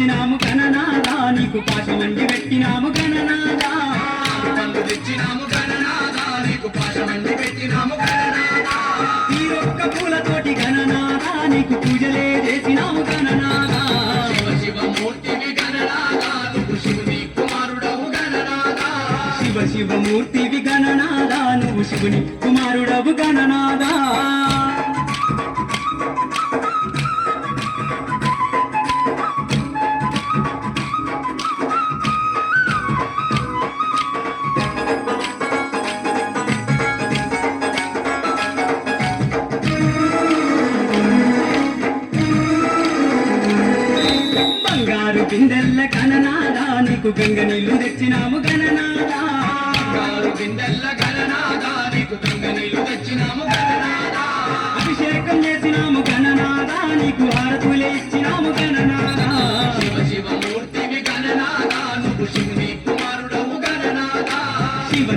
తెచ్చినాము గణనాదా నీకు పాశమండి పెట్టినాము గణనాదా తెచ్చినాము గణనాదా నీకు పాశమండి పెట్టినాము గణనాదా తీరొక్క పూలతోటి గణనాదా నీకు పూజలే చేసినాము గణనాదా శివ శివ మూర్తివి గణనాదా నువ్వు శివుని కుమారుడవు గణనాదా శివ శివమూర్తివి గణనాదా నువ్వు శివుని బంగారు బిందెల్ల గణనాదా నీకు గంగ నీళ్ళు తెచ్చినాము గణనాదా బంగారు బిందెల్ల గణనాదా నీకు గంగ నీళ్ళు తెచ్చినాము గణనాదా అభిషేకం చేసినాము గణనాదా నీకు హారతులే ఇచ్చినాము గణనాదా శివ శివ మూర్తివి గణనాదా నువ్వు శివుని కుమారుడవు గణనాదా శివ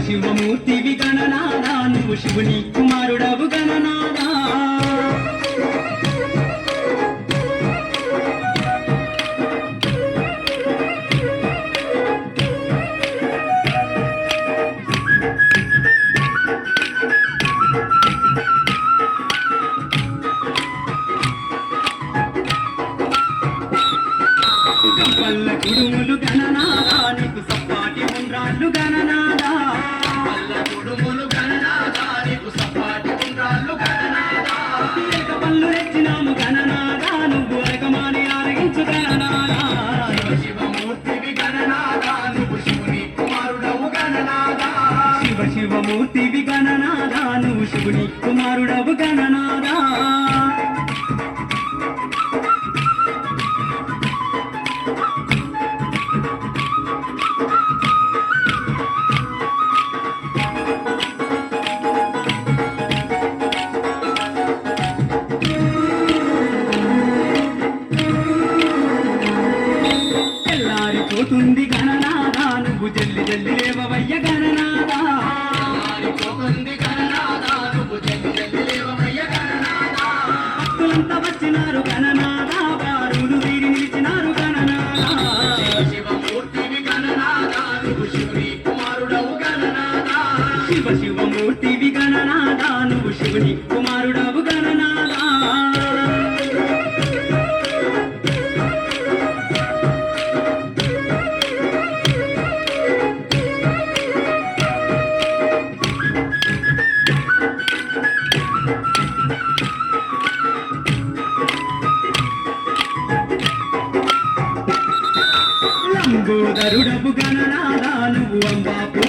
గణనాదా నువ్వు శివుని కుమారుడవు గణనాదా Thank you. తెల్లారిపోతుంది గణనాదా నువ్వు జల్లి జల్లి లేవవయ్య గణనాదా మారిపోతుంది గణనాదా నువ్వు జల్లి జల్లి లేవమయ్య గణనాదా భక్తులంతా వచ్చినారు గణనాదా వీరి నిలిచినారు గణనాదా శివ శివ మూర్తివి గణనాదా నువ్వు శివుని కుమారుడవు గణనాదా శివ శివమూర్తివి గణనాదా నువ్వు శివుని కుమారుడవు గణనాదా లంబోదరుడవు గణనాదా నువ్వు అంబాపు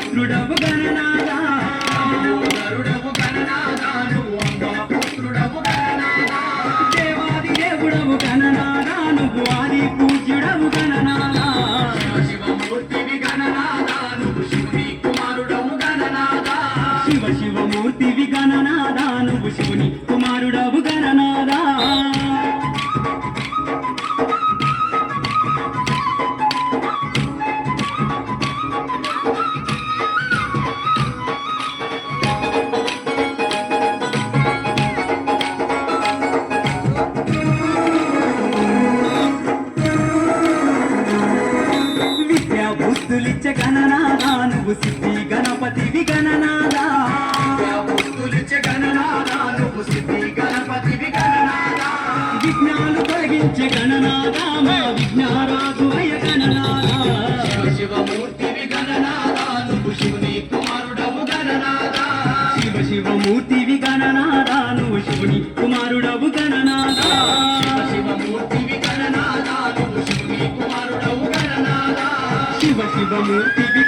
బుద్ధులిచ్చ గణనాదా నువ్వు సిద్ధి గణపతివి గణనాదా బుద్ధులిచ్చే గణనాదా నువ్వు సిద్ధి గణపతివి గణనాదా విఘ్నాలు తొలగించే గణనాదా మా విఘ్నారాజు అయ గణనాదా మూర్తివి